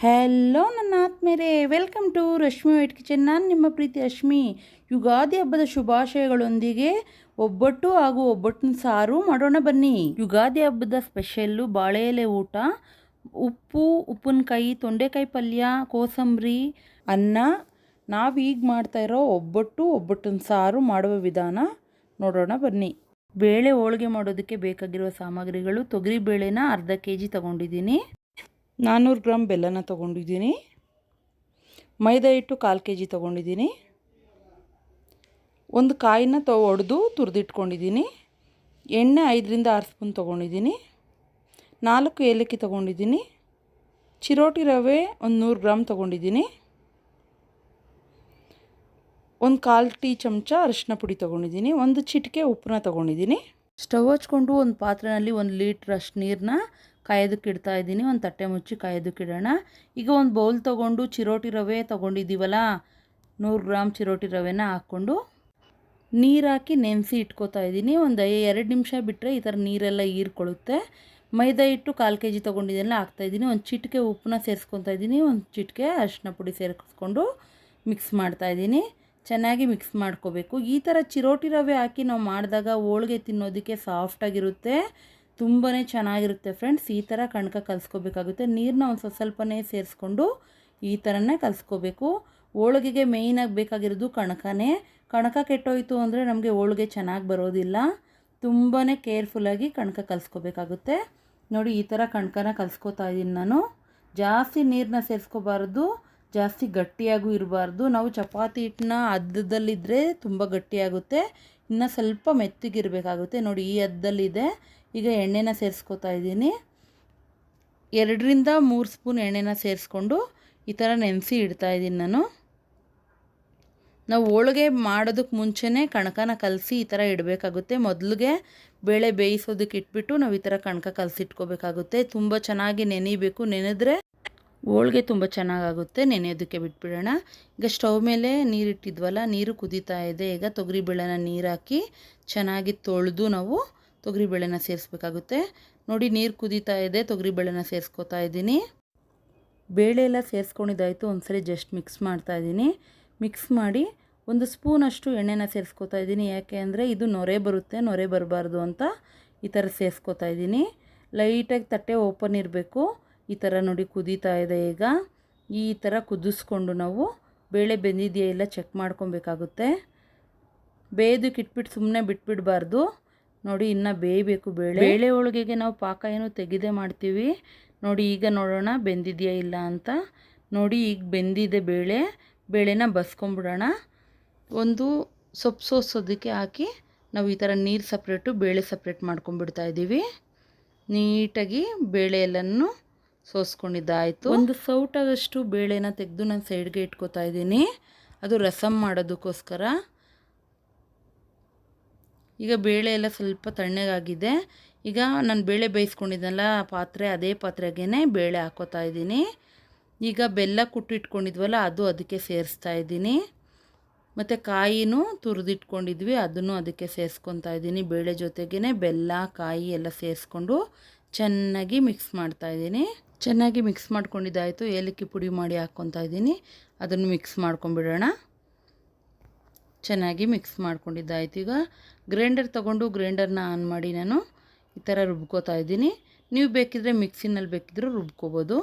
Hello ನನ್ನ ಆತ್ಮೇರೆ welcome to Rashmi white kitchen ನಾನು ನಿಮ್ಮ ಪ್ರೀತಿ ರಶ್ಮಿ ಯುಗಾದಿ ಹಬ್ಬದ ಶುಭಾಶಯಗಳೊಂದಿಗೆ ಒಬ್ಬಟ್ಟು ಹಾಗೂ ಒಬ್ಬಟ್ಟಿನ ಸಾರು ಮಾಡೋಣ ಬನ್ನಿ. ಯುಗಾದಿ ಹಬ್ಬದ ಸ್ಪೆಷಲ್ಲು ಬಾಳೆ ಎಲೆ ಊಟ, ಉಪ್ಪು, ಉಪ್ಪಿನಕಾಯಿ, ತೊಂಡೆಕಾಯಿ ಪಲ್ಯ, ಕೋಸಂಬರಿ, ಅನ್ನ. ನಾವೀಗ ಮಾಡ್ತಾ ಇರೋ ಒಬ್ಬಟ್ಟು, ಒಬ್ಬಟ್ಟಿನ ಸಾರು ಮಾಡುವ ವಿಧಾನ ನೋಡೋಣ ಬನ್ನಿ. ಬೇಳೆ ಹೋಳಿಗೆ ಮಾಡೋದಕ್ಕೆ ಬೇಕಾಗಿರುವ ಸಾಮಗ್ರಿಗಳು ತೊಗರಿ ಬೇಳೆನ ಅರ್ಧ ಕೆ ಜಿ ತೊಗೊಂಡಿದ್ದೀನಿ. ನಾನ್ನೂರು ಗ್ರಾಮ್ ಬೆಲ್ಲನ ತೊಗೊಂಡಿದ್ದೀನಿ. ಮೈದಾ ಹಿಟ್ಟು ಕಾಲು ಕೆ ಜಿ ತೊಗೊಂಡಿದ್ದೀನಿ. ಒಂದು ಕಾಯಿನ ತೊ, ಒಡೆದು ತುರಿದಿಟ್ಕೊಂಡಿದ್ದೀನಿ. ಎಣ್ಣೆ ಐದರಿಂದ ಆರು ಸ್ಪೂನ್ ತೊಗೊಂಡಿದ್ದೀನಿ. ನಾಲ್ಕು ಏಲಕ್ಕಿ ತೊಗೊಂಡಿದ್ದೀನಿ. ಚಿರೋಟಿ ರವೆ ಒಂದು ನೂರು ಗ್ರಾಮ್ ತೊಗೊಂಡಿದ್ದೀನಿ. ಒಂದು ಕಾಲು ಟೀ ಚಮಚ ಅರಿಶಿನ ಪುಡಿ ತೊಗೊಂಡಿದ್ದೀನಿ. ಒಂದು ಚಿಟಿಕೆ ಉಪ್ಪನ್ನ ತೊಗೊಂಡಿದ್ದೀನಿ. ಸ್ಟವ್ ಹಚ್ಕೊಂಡು ಒಂದು ಪಾತ್ರೆಯಲ್ಲಿ ಒಂದು ಲೀಟ್ರಷ್ಟು ನೀರನ್ನ ಕಾಯೋದಕ್ಕೆ ಇಡ್ತಾ ಇದ್ದೀನಿ. ಒಂದು ತಟ್ಟೆ ಮುಚ್ಚಿ ಕಾಯೋದಕ್ಕೆ ಇಡೋಣ. ಈಗ ಒಂದು ಬೌಲ್ ತೊಗೊಂಡು ಚಿರೋಟಿ ರವೆ ತೊಗೊಂಡಿದ್ದೀವಲ್ಲ, ನೂರು ಗ್ರಾಮ್ ಚಿರೋಟಿ ರವೆನ ಹಾಕ್ಕೊಂಡು ನೀರು ಹಾಕಿ ನೆನೆಸಿ ಇಟ್ಕೋತಾ ಇದ್ದೀನಿ. ಒಂದು ಎರಡು ನಿಮಿಷ ಬಿಟ್ಟರೆ ಈ ಥರ ನೀರೆಲ್ಲ ಹೀರ್ಕೊಳ್ಳುತ್ತೆ. ಮೈದಾ ಹಿಟ್ಟು ಕಾಲು ಕೆ ಜಿ ತೊಗೊಂಡಿದ್ದೆಲ್ಲ ಹಾಕ್ತಾಯಿದ್ದೀನಿ ಒಂದು ಚಿಟಿಕೆ ಉಪ್ಪನ್ನ ಸೇರಿಸ್ಕೊತಾ ಇದ್ದೀನಿ. ಒಂದು ಚಿಟಿಕೆ ಅರಿಶಿನ ಪುಡಿ ಸೇರಿಸ್ಕೊಂಡು ಮಿಕ್ಸ್ ಮಾಡ್ತಾಯಿದ್ದೀನಿ ಚೆನ್ನಾಗಿ ಮಿಕ್ಸ್ ಮಾಡ್ಕೋಬೇಕು. ಈ ಥರ ಚಿರೋಟಿ ರವೆ ಹಾಕಿ ನಾವು ಮಾಡಿದಾಗ ಹೋಳಿಗೆ ತಿನ್ನೋದಕ್ಕೆ ಸಾಫ್ಟಾಗಿರುತ್ತೆ ತುಂಬಾ ಚೆನ್ನಾಗಿರುತ್ತೆ ಫ್ರೆಂಡ್ಸ್ ಈ ಥರ ಕಣಕ ಕಲಿಸ್ಕೋಬೇಕಾಗುತ್ತೆ. ನೀರನ್ನ ಒಂದು ಸ್ವಲ್ಪ ಸ್ವಲ್ಪನೇ ಸೇರಿಸ್ಕೊಂಡು ಈ ಥರನೇ ಕಲಿಸ್ಕೋಬೇಕು. ಹೋಳಿಗೆಗೆ ಮೇಯ್ನಾಗಿ ಬೇಕಾಗಿರೋದು ಕಣಕನೇ. ಕಣಕ ಕೆಟ್ಟೋಯ್ತು ಅಂದರೆ ನಮಗೆ ಹೋಳಿಗೆ ಚೆನ್ನಾಗಿ ಬರೋದಿಲ್ಲ. ತುಂಬಾ ಕೇರ್ಫುಲ್ಲಾಗಿ ಕಣಕ ಕಲಿಸ್ಕೋಬೇಕಾಗುತ್ತೆ. ನೋಡಿ, ಈ ಥರ ಕಣಕನ ಕಲಿಸ್ಕೋತಾ ಇದ್ದೀನಿ ನಾನು. ಜಾಸ್ತಿ ನೀರನ್ನ ಸೇರಿಸ್ಕೋಬಾರ್ದು, ಜಾಸ್ತಿ ಗಟ್ಟಿಯಾಗೂ ಇರಬಾರ್ದು. ನಾವು ಚಪಾತಿ ಹಿಟ್ಟನ್ನ ಅದ್ದದಲ್ಲಿದ್ದರೆ ತುಂಬ ಗಟ್ಟಿಯಾಗುತ್ತೆ. ಇನ್ನು ಸ್ವಲ್ಪ ಮೆತ್ತಗಿರಬೇಕಾಗುತ್ತೆ. ನೋಡಿ, ಈ ಅದ್ದಲ್ಲಿದೆ ಈಗ ಎಣ್ಣೆನ ಸೇರಿಸ್ಕೊತಾ ಇದ್ದೀನಿ. ಎರಡರಿಂದ ಮೂರು ಸ್ಪೂನ್ ಎಣ್ಣೆನ ಸೇರಿಸ್ಕೊಂಡು ಈ ಥರ ನೆನೆಸಿ ಇಡ್ತಾ ಇದ್ದೀನಿ ನಾನು. ನಾವು ಹೋಳಿಗೆ ಮಾಡೋದಕ್ಕೆ ಮುಂಚೆನೇ ಕಣಕನ ಕಲಸಿ ಈ ಥರ ಇಡಬೇಕಾಗುತ್ತೆ. ಮೊದಲಿಗೆ ಬೇಳೆ ಬೇಯಿಸೋದಕ್ಕೆ ಇಟ್ಬಿಟ್ಟು ನಾವು ಈ ಥರ ಕಣಕ ಕಲಸಿಟ್ಕೋಬೇಕಾಗುತ್ತೆ ತುಂಬ ಚೆನ್ನಾಗಿ ನೆನಿಬೇಕು. ನೆನೆದ್ರೆ ಹೋಳಿಗೆ ತುಂಬ ಚೆನ್ನಾಗಾಗುತ್ತೆ. ನೆನೆಯೋದಕ್ಕೆ ಬಿಟ್ಬಿಡೋಣ. ಈಗ ಸ್ಟವ್ ಮೇಲೆ ನೀರಿಟ್ಟಿದ್ವಲ್ಲ, ನೀರು ಕುದೀತಾ ಇದೆ. ಈಗ ತೊಗರಿಬೇಳೆನ ನೀರು ಹಾಕಿ ಚೆನ್ನಾಗಿ ತೊಳೆದು ನಾವು ತೊಗರಿಬೇಳೆನ ಸೇರಿಸ್ಬೇಕಾಗುತ್ತೆ. ನೋಡಿ ನೀರು ಕುದೀತಾ ಇದೆ ತೊಗರಿಬೇಳೆನ ಸೇರಿಸ್ಕೊತಾ ಇದ್ದೀನಿ. ಬೇಳೆ ಎಲ್ಲ ಸೇರಿಸ್ಕೊಂಡಿದ್ದಾಯಿತು, ಒಂದ್ಸರಿ ಜಸ್ಟ್ ಮಿಕ್ಸ್ ಮಾಡ್ತಾ ಇದ್ದೀನಿ. ಮಿಕ್ಸ್ ಮಾಡಿ ಒಂದು ಸ್ಪೂನಷ್ಟು ಎಣ್ಣೆನ ಸೇರಿಸ್ಕೊತಾ ಇದ್ದೀನಿ. ಯಾಕೆ ಅಂದರೆ ಇದು ನೊರೆ ಬರುತ್ತೆ, ನೊರೆ ಬರಬಾರ್ದು ಅಂತ ಈ ಥರ ಸೇರಿಸ್ಕೊತಾ ಇದ್ದೀನಿ. ಲೈಟಾಗಿ ತಟ್ಟೆ ಓಪನ್ ಇರಬೇಕು. ಈ ಥರ ನೋಡಿ ಕುದೀತಾ ಇದೆ ಈಗ. ಈ ಥರ ಕುದಿಸ್ಕೊಂಡು ನಾವು ಬೇಳೆ ಬೆಂದಿದೆಯಾ ಇಲ್ಲ ಚೆಕ್ ಮಾಡ್ಕೊಬೇಕಾಗುತ್ತೆ. ಬೇಯ್ದಕ್ಕೆ ಇಟ್ಬಿಟ್ಟು ಸುಮ್ಮನೆ ಬಿಟ್ಬಿಡಬಾರ್ದು. ನೋಡಿ ಇನ್ನು ಬೇಯಬೇಕು ಬೇಳೆ. ಬೇಳೆ ಹೋಳಿಗೆಗೆ ನಾವು ಪಾಕ ಏನು ತೆಗೆದೇ ಮಾಡ್ತೀವಿ. ನೋಡಿ ಈಗ ನೋಡೋಣ ಬೆಂದಿದೆಯಾ ಇಲ್ಲ ಅಂತ. ನೋಡಿ ಈಗ ಬೆಂದಿದೆ ಬೇಳೆ. ಬೇಳೆನ ಬಸ್ಕೊಂಬಿಡೋಣ. ಒಂದು ಸೊಪ್ಪು ಸೋಸೋದಕ್ಕೆ ಹಾಕಿ ನಾವು ಈ ಥರ ನೀರು ಸಪ್ರೇಟು ಬೇಳೆ ಸಪ್ರೇಟ್ ಮಾಡ್ಕೊಂಬಿಡ್ತಾ ಇದ್ದೀವಿ. ನೀಟಾಗಿ ಬೇಳೆ ಎಲ್ಲನೂ ಸೋಸ್ಕೊಂಡಿದ್ದಾಯಿತು. ಒಂದು ಸೌಟಾಗಷ್ಟು ಬೇಳೆನ ತೆಗೆದು ನಾನು ಸೈಡ್ಗೆ ಇಟ್ಕೋತಾ ಇದ್ದೀನಿ. ಅದು ರಸಮ್ ಮಾಡೋದಕ್ಕೋಸ್ಕರ. ಈಗ ಬೇಳೆ ಎಲ್ಲ ಸ್ವಲ್ಪ ತಣ್ಣಗಾಗಿದೆ. ಈಗ ನಾನು ಬೇಳೆ ಬೇಯಿಸ್ಕೊಂಡಿದ್ದೆನಲ್ಲ ಪಾತ್ರೆ, ಅದೇ ಪಾತ್ರೆಗೇ ಬೇಳೆ ಹಾಕೋತಾ ಇದ್ದೀನಿ. ಈಗ ಬೆಲ್ಲ ಕುಟ್ಟಿಟ್ಕೊಂಡಿದ್ವಲ್ಲ ಅದು ಅದಕ್ಕೆ ಸೇರಿಸ್ತಾ ಇದ್ದೀನಿ. ಮತ್ತು ಕಾಯಿನೂ ತುರಿದಿಟ್ಕೊಂಡಿದ್ವಿ, ಅದನ್ನು ಅದಕ್ಕೆ ಸೇರಿಸ್ಕೊತಾ ಇದ್ದೀನಿ. ಬೇಳೆ ಜೊತೆಗೇ ಬೆಲ್ಲ, ಕಾಯಿ ಎಲ್ಲ ಸೇರಿಸ್ಕೊಂಡು ಚೆನ್ನಾಗಿ ಮಿಕ್ಸ್ ಮಾಡ್ತಾ ಇದ್ದೀನಿ. ಚೆನ್ನಾಗಿ ಮಿಕ್ಸ್ ಮಾಡ್ಕೊಂಡಿದ್ದಾಯಿತು. ಏಲಕ್ಕಿ ಪುಡಿ ಮಾಡಿ ಹಾಕ್ಕೊತಾ ಇದ್ದೀನಿ. ಅದನ್ನು ಮಿಕ್ಸ್ ಮಾಡ್ಕೊಂಬಿಡೋಣ. ಚೆನ್ನಾಗಿ ಮಿಕ್ಸ್ ಮಾಡ್ಕೊಂಡಿದ್ದಾಯ್ತು. ಈಗ ಗ್ರೈಂಡರ್ ತೊಗೊಂಡು ಗ್ರೈಂಡರ್ನ ಆನ್ ಮಾಡಿ ನಾನು ಈ ಥರ ರುಬ್ಕೋತಾ ಇದ್ದೀನಿ. ನೀವು ಬೇಕಿದ್ರೆ ಮಿಕ್ಸಿನಲ್ಲಿ ಬೇಕಿದ್ರೂ ರುಬ್ಕೋಬೋದು.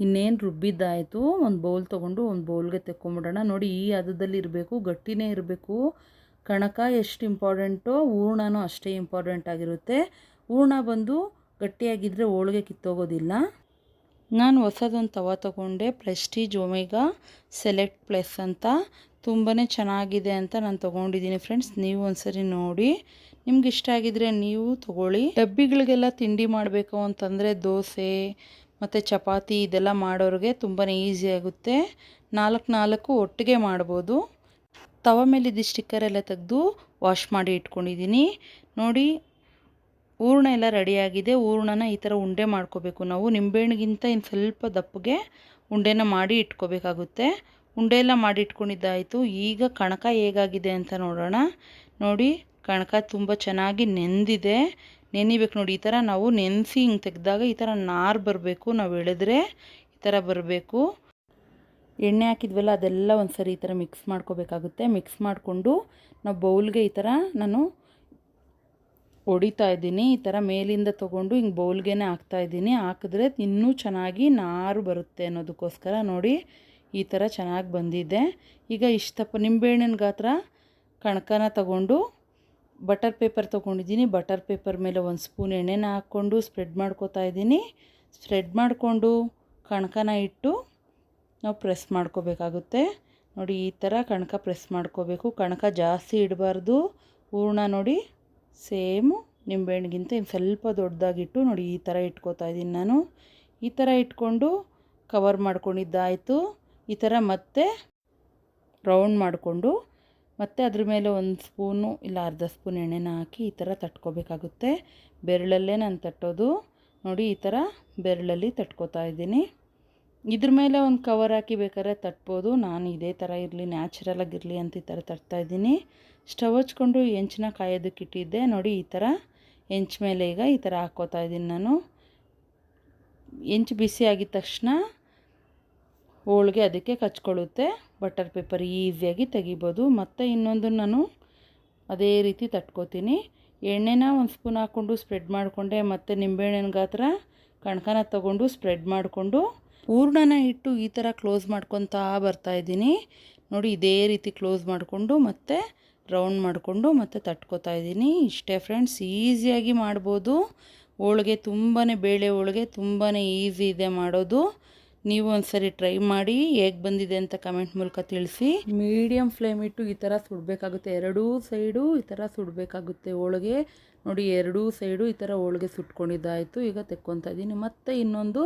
ಇನ್ನೇನು ರುಬ್ಬಿದ್ದಾಯಿತು? ಒಂದು ಬೌಲ್ ತೊಗೊಂಡು ಒಂದು ಬೌಲ್ಗೆ ತೆಕ್ಕೊಂಬಿಡೋಣ. ನೋಡಿ, ಈ ಹದದಲ್ಲಿ ಇರಬೇಕು, ಗಟ್ಟಿನೇ ಇರಬೇಕು. ಕಣಕ ಎಷ್ಟು ಇಂಪಾರ್ಟೆಂಟೋ, ಹೂರ್ಣನೂ ಅಷ್ಟೇ ಇಂಪಾರ್ಟೆಂಟ್ ಆಗಿರುತ್ತೆ. ಹೂರ್ಣ ಬಂದು ಗಟ್ಟಿಯಾಗಿದ್ದರೆ ಹೋಳಿಗೆ ಕಿತ್ತೋಗೋದಿಲ್ಲ. ನಾನು ಹೊಸದೊಂದು ತವ ತೊಗೊಂಡೆ, ಪ್ರೆಸ್ಟೀಜ್ ಒಮೆಗಾ ಸೆಲೆಕ್ಟ್ ಪ್ಲಸ್ ಅಂತ. ತುಂಬಾ ಚೆನ್ನಾಗಿದೆ ಅಂತ ನಾನು ತೊಗೊಂಡಿದ್ದೀನಿ ಫ್ರೆಂಡ್ಸ್ ನೀವು ಒಂದ್ಸರಿ ನೋಡಿ. ನಿಮ್ಗೆ ಇಷ್ಟ ಆಗಿದ್ರೆ ನೀವು ತೊಗೊಳ್ಳಿ. ಡಬ್ಬಿಗಳಿಗೆಲ್ಲ ತಿಂಡಿ ಮಾಡಬೇಕು ಅಂತಂದರೆ ದೋಸೆ ಮತ್ತು ಚಪಾತಿ ಇದೆಲ್ಲ ಮಾಡೋರಿಗೆ ತುಂಬಾ ಈಸಿ ಆಗುತ್ತೆ. ನಾಲ್ಕು ನಾಲ್ಕು ಒಟ್ಟಿಗೆ ಮಾಡ್ಬೋದು. ತವ ಸ್ಟಿಕ್ಕರ್ ಎಲ್ಲ ತೆಗೆದು ವಾಶ್ ಮಾಡಿ ಇಟ್ಕೊಂಡಿದ್ದೀನಿ. ನೋಡಿ, ಹೂರ್ಣ ಎಲ್ಲ ರೆಡಿಯಾಗಿದೆ ಹೂರ್ಣನ ಈ ಥರ ಉಂಡೆ ಮಾಡ್ಕೋಬೇಕು ನಾವು. ನಿಂಬೆಹಣ್ಣಿಗಿಂತ ಇನ್ನು ಸ್ವಲ್ಪ ದಪ್ಪಗೆ ಉಂಡೆನ ಮಾಡಿ ಇಟ್ಕೋಬೇಕಾಗುತ್ತೆ. ಉಂಡೆ ಎಲ್ಲ ಮಾಡಿಟ್ಕೊಂಡಿದ್ದಾಯಿತು. ಈಗ ಕಣಕ ಹೇಗಾಗಿದೆ ಅಂತ ನೋಡೋಣ. ನೋಡಿ, ಕಣಕ ತುಂಬ ಚೆನ್ನಾಗಿ ನೆಂದಿದೆ. ನೆನಿಬೇಕು ನೋಡಿ, ಈ ಥರ ನಾವು ನೆನೆಸಿ ಹಿಂಗೆ ತೆಗೆದಾಗ ಈ ಥರ ನಾರು ಬರಬೇಕು. ನಾವು ಎಳೆದ್ರೆ ಈ ಥರ ಬರಬೇಕು. ಎಣ್ಣೆ ಹಾಕಿದ್ವಲ್ಲ, ಅದೆಲ್ಲ ಒಂದು ಸರಿ ಈ ಥರ ಮಿಕ್ಸ್ ಮಾಡ್ಕೋಬೇಕಾಗುತ್ತೆ. ಮಿಕ್ಸ್ ಮಾಡಿಕೊಂಡು ನಾವು ಬೌಲ್ಗೆ ಈ ಥರ ನಾನು ಹೊಡಿತಾ ಇದ್ದೀನಿ. ಈ ಥರ ಮೇಲಿಂದ ತೊಗೊಂಡು ಹಿಂಗೆ ಹಾಕ್ತಾ ಇದ್ದೀನಿ. ಹಾಕಿದ್ರೆ ಇನ್ನೂ ಚೆನ್ನಾಗಿ ನಾರು ಬರುತ್ತೆ ಅನ್ನೋದಕ್ಕೋಸ್ಕರ ನೋಡಿ. ಈ ಥರ ಚೆನ್ನಾಗಿ ಬಂದಿದೆ. ಈಗ ಇಷ್ಟಪ್ಪ ನಿಂಬೆಹಣ್ಣಿನ ಗಾತ್ರ ಕಣಕನ ತಗೊಂಡು ಬಟರ್ ಪೇಪರ್ ತೊಗೊಂಡಿದ್ದೀನಿ. ಬಟರ್ ಪೇಪರ್ ಮೇಲೆ ಒಂದು ಸ್ಪೂನ್ ಎಣ್ಣೆನ ಹಾಕ್ಕೊಂಡು ಸ್ಪ್ರೆಡ್ ಮಾಡ್ಕೋತಾ ಇದ್ದೀನಿ. ಸ್ಪ್ರೆಡ್ ಮಾಡಿಕೊಂಡು ಕಣಕನ ಇಟ್ಟು ನಾವು ಪ್ರೆಸ್ ಮಾಡ್ಕೋಬೇಕಾಗುತ್ತೆ. ನೋಡಿ, ಈ ಥರ ಕಣಕ ಪ್ರೆಸ್ ಮಾಡ್ಕೋಬೇಕು. ಕಣಕ ಜಾಸ್ತಿ ಇಡಬಾರ್ದು. ಹೂರ್ಣ ನೋಡಿ, ಸೇಮು ನಿಂಬೆಹಣ್ಣಿಗಿಂತ ಇನ್ನು ಸ್ವಲ್ಪ ದೊಡ್ಡದಾಗಿಟ್ಟು ನೋಡಿ ಈ ಥರ ಇಟ್ಕೋತಾ ಇದ್ದೀನಿ ನಾನು. ಈ ಥರ ಇಟ್ಕೊಂಡು ಕವರ್ ಮಾಡ್ಕೊಂಡಿದ್ದಾಯಿತು. ಈ ಥರ ಮತ್ತೆ ರೌಂಡ್ ಮಾಡಿಕೊಂಡು ಮತ್ತೆ ಅದ್ರ ಮೇಲೆ ಒಂದು ಸ್ಪೂನು ಇಲ್ಲ ಅರ್ಧ ಸ್ಪೂನ್ ಎಣ್ಣೆನ ಹಾಕಿ ಈ ಥರ ತಟ್ಕೋಬೇಕಾಗುತ್ತೆ. ಬೆರಳಲ್ಲೇ ನಾನು ತಟ್ಟೋದು. ನೋಡಿ, ಈ ಥರ ಬೆರಳಲ್ಲಿ ತಟ್ಕೋತಾ ಇದ್ದೀನಿ. ಇದ್ರ ಮೇಲೆ ಒಂದು ಕವರ್ ಹಾಕಿ ಬೇಕಾದ್ರೆ ತಟ್ಬೋದು. ನಾನು ಇದೇ ಥರ ಇರಲಿ ನ್ಯಾಚುರಲಾಗಿರಲಿ ಅಂತ ಈ ಥರ ತಟ್ತಾಯಿದ್ದೀನಿ ಸ್ಟವ್ ಹಚ್ಕೊಂಡು ಹೆಂಚನ್ನ ಕಾಯೋದಕ್ಕೆ ಇಟ್ಟಿದ್ದೆ. ನೋಡಿ, ಈ ಥರ ಹೆಂಚು ಮೇಲೆ ಈಗ ಈ ಥರ ಹಾಕ್ಕೋತಾ ಇದ್ದೀನಿ ನಾನು. ಹೆಂಚು ಬಿಸಿ ಆಗಿದ ತಕ್ಷಣ ಹೋಳಿಗೆ ಅದಕ್ಕೆ ಕಚ್ಕೊಳ್ಳುತ್ತೆ. ಬಟರ್ ಪೇಪರ್ ಈಸಿಯಾಗಿ ತೆಗಿಬೋದು. ಮತ್ತು ಇನ್ನೊಂದು ನಾನು ಅದೇ ರೀತಿ ತಟ್ಕೋತೀನಿ. ಎಣ್ಣೆನ ಒಂದು ಸ್ಪೂನ್ ಹಾಕ್ಕೊಂಡು ಸ್ಪ್ರೆಡ್ ಮಾಡಿಕೊಂಡೆ. ಮತ್ತು ನಿಂಬೆಹಣ್ಣಿನ ಗಾತ್ರ ಕಣಕನ ತಗೊಂಡು ಸ್ಪ್ರೆಡ್ ಮಾಡಿಕೊಂಡು ಪೂರ್ಣನ ಇಟ್ಟು ಈ ಥರ ಕ್ಲೋಸ್ ಮಾಡ್ಕೊತಾ ಬರ್ತಾಯಿದ್ದೀನಿ ನೋಡಿ, ಇದೇ ರೀತಿ ಕ್ಲೋಸ್ ಮಾಡಿಕೊಂಡು ಮತ್ತೆ ರೌಂಡ್ ಮಾಡಿಕೊಂಡು ಮತ್ತೆ ತಟ್ಕೋತಾ ಇದ್ದೀನಿ. ಇಷ್ಟೇ ಫ್ರೆಂಡ್ಸ್, ಈಸಿಯಾಗಿ ಮಾಡ್ಬೋದು. ಹೋಳಿಗೆ ತುಂಬಾ ಬೇಳೆ ಹೋಳಿಗೆ ತುಂಬಾ ಈಸಿ ಇದೆ ಮಾಡೋದು. ನೀವು ಒಂದ್ಸರಿ ಟ್ರೈ ಮಾಡಿ ಹೇಗೆ ಬಂದಿದೆ ಅಂತ ಕಮೆಂಟ್ ಮೂಲಕ ತಿಳಿಸಿ. ಮೀಡಿಯಮ್ ಫ್ಲೇಮ್ ಇಟ್ಟು ಈ ಥರ ಸುಡಬೇಕಾಗುತ್ತೆ. ಎರಡೂ ಸೈಡು ಈ ಥರ ಸುಡಬೇಕಾಗುತ್ತೆ ಹೋಳಿಗೆ. ನೋಡಿ, ಎರಡೂ ಸೈಡು ಈ ಥರ ಹೋಳಿಗೆ ಸುಟ್ಕೊಂಡಿದ್ದಾಯಿತು. ಈಗ ತೆಕ್ಕೊತಾ ಇದ್ದೀನಿ. ಮತ್ತೆ ಇನ್ನೊಂದು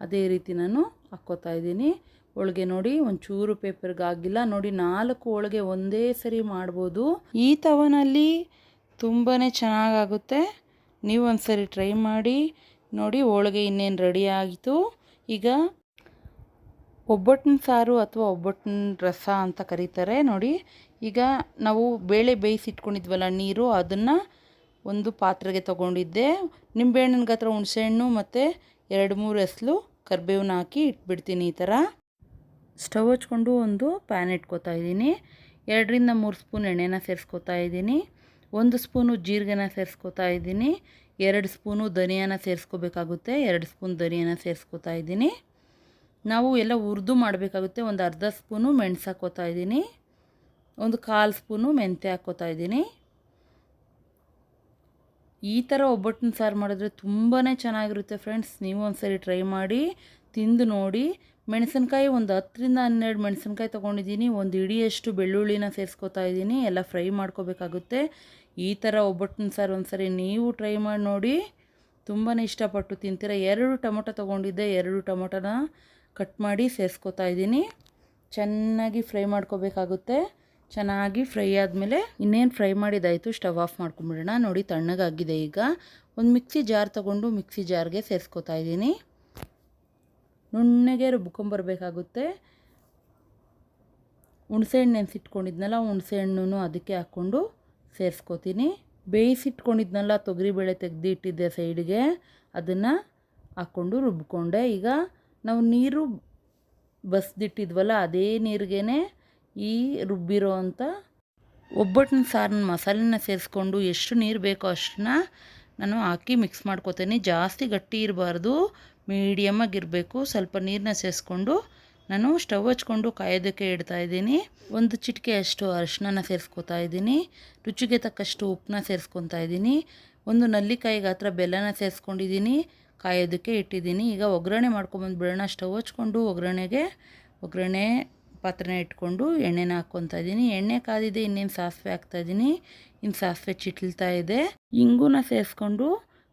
ಅದೇ ರೀತಿ ನಾನು ಹಾಕ್ಕೋತಾ ಇದ್ದೀನಿ. ಹೋಳಿಗೆ ನೋಡಿ, ಒಂಚೂರು ಪೇಪರ್ಗೆ ಆಗಿಲ್ಲ. ನೋಡಿ, ನಾಲ್ಕು ಹೋಳಿಗೆ ಒಂದೇ ಸರಿ ಮಾಡ್ಬೋದು. ಈ ತವನಲ್ಲಿ ತುಂಬಾ ಚೆನ್ನಾಗಾಗುತ್ತೆ. ನೀವು ಒಂದ್ಸರಿ ಟ್ರೈ ಮಾಡಿ. ನೋಡಿ, ಹೋಳಿಗೆ ಇನ್ನೇನು ರೆಡಿ ಆಯಿತು ಈಗ ಒಬ್ಬಟ್ಟಿನ ಸಾರು ಅಥವಾ ಒಬ್ಬಟ್ಟಿನ ರಸ ಅಂತ ಕರೀತಾರೆ. ನೋಡಿ, ಈಗ ನಾವು ಬೇಳೆ ಬೇಯಿಸಿಟ್ಕೊಂಡಿದ್ವಲ್ಲ ನೀರು, ಅದನ್ನು ಒಂದು ಪಾತ್ರೆಗೆ ತೊಗೊಂಡಿದ್ದೆ. ನಿಂಬೆಹಣ್ಣಿನ ಹತ್ರ ಹುಣಸೆಹಣ್ಣು ಮತ್ತು ಎರಡು ಮೂರು ಎಸ್ಲು ಕರಿಬೇವನ್ನ ಹಾಕಿ ಇಟ್ಬಿಡ್ತೀನಿ ಈ ಥರ. ಸ್ಟವ್ ಹಚ್ಕೊಂಡು ಒಂದು ಪ್ಯಾನ್ ಇಟ್ಕೋತಾ ಇದ್ದೀನಿ. ಎರಡರಿಂದ ಮೂರು ಸ್ಪೂನ್ ಎಣ್ಣೆನ ಸೇರಿಸ್ಕೋತಾ ಇದ್ದೀನಿ. ಒಂದು ಸ್ಪೂನು ಜೀರಿಗೆನ ಸೇರಿಸ್ಕೋತಾ ಇದ್ದೀನಿ. ಎರಡು ಸ್ಪೂನು ಧನಿಯಾನ ಸೇರಿಸ್ಕೋಬೇಕಾಗುತ್ತೆ. ಎರಡು ಸ್ಪೂನ್ ಧನಿಯಾನ ಸೇರಿಸ್ಕೋತಾ ಇದ್ದೀನಿ. ನಾವು ಎಲ್ಲ ಹುರಿದು ಮಾಡಬೇಕಾಗುತ್ತೆ. ಒಂದು ಅರ್ಧ ಸ್ಪೂನು ಮೆಣಸು ಹಾಕೋತಾ ಇದ್ದೀನಿ. ಒಂದು ಕಾಲು ಸ್ಪೂನು ಮೆಂತ್ಯ ಹಾಕೋತಾ ಇದ್ದೀನಿ. ಈ ಥರ ಒಬ್ಬಟ್ಟಿನ ಸಾರು ಮಾಡಿದ್ರೆ ತುಂಬಾ ಚೆನ್ನಾಗಿರುತ್ತೆ ಫ್ರೆಂಡ್ಸ್. ನೀವು ಒಂದ್ಸರಿ ಟ್ರೈ ಮಾಡಿ, ತಿಂದು ನೋಡಿ. ಮೆಣಸಿನ್ಕಾಯಿ ಒಂದು ಹತ್ತರಿಂದ ಹನ್ನೆರಡು ಮೆಣಸಿನ್ಕಾಯಿ ತೊಗೊಂಡಿದ್ದೀನಿ. ಒಂದು ಇಡಿಯಷ್ಟು ಬೆಳ್ಳುಳ್ಳಿನ ಸೇರಿಸ್ಕೊತಾ ಇದ್ದೀನಿ. ಎಲ್ಲ ಫ್ರೈ ಮಾಡ್ಕೋಬೇಕಾಗುತ್ತೆ. ಈ ಥರ ಒಬ್ಬಟ್ಟಿನ ಸಾರು ಒಂದ್ಸರಿ ನೀವು ಟ್ರೈ ಮಾಡಿ ನೋಡಿ. ತುಂಬಾ ಇಷ್ಟಪಟ್ಟು ತಿಂತೀರ. ಎರಡು ಟೊಮೊಟೊ ತೊಗೊಂಡಿದ್ದೆ. ಎರಡು ಟೊಮೊಟೊನ ಕಟ್ ಮಾಡಿ ಸೇರಿಸ್ಕೋತಾ ಇದ್ದೀನಿ. ಚೆನ್ನಾಗಿ ಫ್ರೈ ಮಾಡ್ಕೋಬೇಕಾಗುತ್ತೆ. ಚೆನ್ನಾಗಿ ಫ್ರೈ ಆದಮೇಲೆ ಇನ್ನೇನು ಫ್ರೈ ಮಾಡಿದಾಯಿತು ಸ್ಟವ್ ಆಫ್ ಮಾಡ್ಕೊಂಬಿಡೋಣ. ನೋಡಿ ತಣ್ಣಗಾಗಿದೆ ಈಗ. ಒಂದು ಮಿಕ್ಸಿ ಜಾರ್ ತೊಗೊಂಡು ಮಿಕ್ಸಿ ಜಾರ್ಗೆ ಸೇರಿಸ್ಕೋತಾ ಇದ್ದೀನಿ. ನುಣ್ಣಗೆ ರುಬ್ಕೊಂಬರ್ಬೇಕಾಗುತ್ತೆ. ಹುಣಸೆಹಣ್ಣು ನೆನೆಸಿಟ್ಕೊಂಡಿದ್ನಲ್ಲ ಹುಣಸೆಹಣ್ಣು ಅದಕ್ಕೆ ಹಾಕ್ಕೊಂಡು ಸೇರಿಸ್ಕೋತೀನಿ ಬೇಯಿಸಿಟ್ಕೊಂಡಿದ್ನಲ್ಲ ತೊಗರಿಬೇಳೆ ತೆಗೆದಿಟ್ಟಿದ್ದೆ ಸೈಡ್ಗೆ. ಅದನ್ನು ಹಾಕ್ಕೊಂಡು ರುಬ್ಕೊಂಡೆ. ಈಗ ನಾವು ನೀರು ಬಸ್ದಿಟ್ಟಿದ್ವಲ್ಲ, ಅದೇ ನೀರಿಗೇ ಈ ರುಬ್ಬಿರೋ ಅಂಥ ಒಬ್ಬಟ್ಟಿನ ಸಾರನ್ನ ಮಸಾಲೆನ ಸೇರಿಸ್ಕೊಂಡು ಎಷ್ಟು ನೀರು ಬೇಕೋ ಅಷ್ಟನ್ನ ನಾನು ಹಾಕಿ ಮಿಕ್ಸ್ ಮಾಡ್ಕೋತೀನಿ. ಜಾಸ್ತಿ ಗಟ್ಟಿ ಇರಬಾರ್ದು ಮೀಡಿಯಮ್ಮಾಗಿರಬೇಕು ಸ್ವಲ್ಪ ನೀರನ್ನ ಸೇರಿಸ್ಕೊಂಡು ನಾನು ಸ್ಟವ್ ಹಚ್ಕೊಂಡು ಕಾಯೋದಕ್ಕೆ ಇಡ್ತಾ ಇದ್ದೀನಿ. ಒಂದು ಚಿಟಿಕೆ ಅಷ್ಟು ಅರಿಶಿನ ಸೇರಿಸ್ಕೊತಾ ಇದ್ದೀನಿ. ರುಚಿಗೆ ತಕ್ಕಷ್ಟು ಉಪ್ಪನ್ನ ಸೇರಿಸ್ಕೊತಾ ಇದ್ದೀನಿ. ಒಂದು ನಲ್ಲಿಕಾಯಿ ಗಾತ್ರ ಬೆಲ್ಲನ ಸೇರಿಸ್ಕೊಂಡಿದ್ದೀನಿ. ಕಾಯೋದಕ್ಕೆ ಇಟ್ಟಿದ್ದೀನಿ. ಈಗ ಒಗ್ಗರಣೆ ಮಾಡ್ಕೊಂಬಂದು ಸ್ಟವ್ ಹಚ್ಕೊಂಡು ಒಗ್ಗರಣೆಗೆ, ಒಗ್ಗರಣೆ ಪಾತ್ರೆನ ಇಟ್ಕೊಂಡು ಎಣ್ಣೆನ ಹಾಕ್ಕೊತಾ ಇದ್ದೀನಿ. ಎಣ್ಣೆ ಕಾದಿದೆ, ಇನ್ನೇನು ಸಾಸಿವೆ ಹಾಕ್ತಾಯಿದ್ದೀನಿ ಇನ್ನು ಸಾಸಿವೆ ಚಿಟ್ಲ್ತಾ ಇದೆ. ಇಂಗೂನ ಸೇರಿಸ್ಕೊಂಡು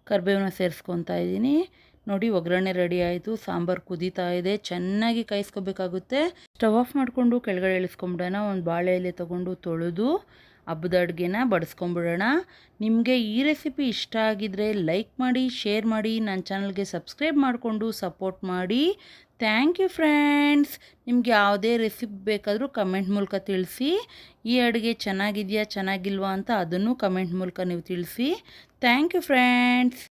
ಕರ್ಬೇವನ್ನ ಸೇರಿಸ್ಕೊತಾ ಇದ್ದೀನಿ. ನೋಡಿ, ಒಗ್ಗರಣೆ ರೆಡಿ ಆಯಿತು. ಸಾಂಬಾರು ಕುದೀತಾ ಇದೆ. ಚೆನ್ನಾಗಿ ಕಾಯಿಸ್ಕೋಬೇಕಾಗುತ್ತೆ. ಸ್ಟವ್ ಆಫ್ ಮಾಡಿಕೊಂಡು ಕೆಳಗಡೆ ಇಳಿಸ್ಕೊಂಬಿಡೋಣ. ಒಂದು ಬಾಳೆ ಎಲೆ ತೊಗೊಂಡು ತೊಳೆದು ಹಬ್ಬದ ಅಡುಗೆನ ಬಡಿಸ್ಕೊಂಬಿಡೋಣ. ನಿಮಗೆ ಈ ರೆಸಿಪಿ ಇಷ್ಟ ಆಗಿದ್ರೆ ಲೈಕ್ ಮಾಡಿ, ಶೇರ್ ಮಾಡಿ, ನನ್ನ ಚಾನಲ್ಗೆ ಸಬ್ಸ್ಕ್ರೈಬ್ ಮಾಡಿಕೊಂಡು ಸಪೋರ್ಟ್ ಮಾಡಿ. Thank you friends. ನಿಮ್ಗೆ ಯಾವುದೇ ರೆಸಿಪಿ ಬೇಕಾದರೂ ಕಮೆಂಟ್ ಮೂಲಕ ತಿಳಿಸಿ. ಈ ಅಡುಗೆ ಚೆನ್ನಾಗಿದೆಯಾ, ಚೆನ್ನಾಗಿಲ್ವಾ ಅಂತ ಅದನ್ನು ಕಮೆಂಟ್ ಮೂಲಕ ನೀವು ತಿಳಿಸಿ. Thank you friends.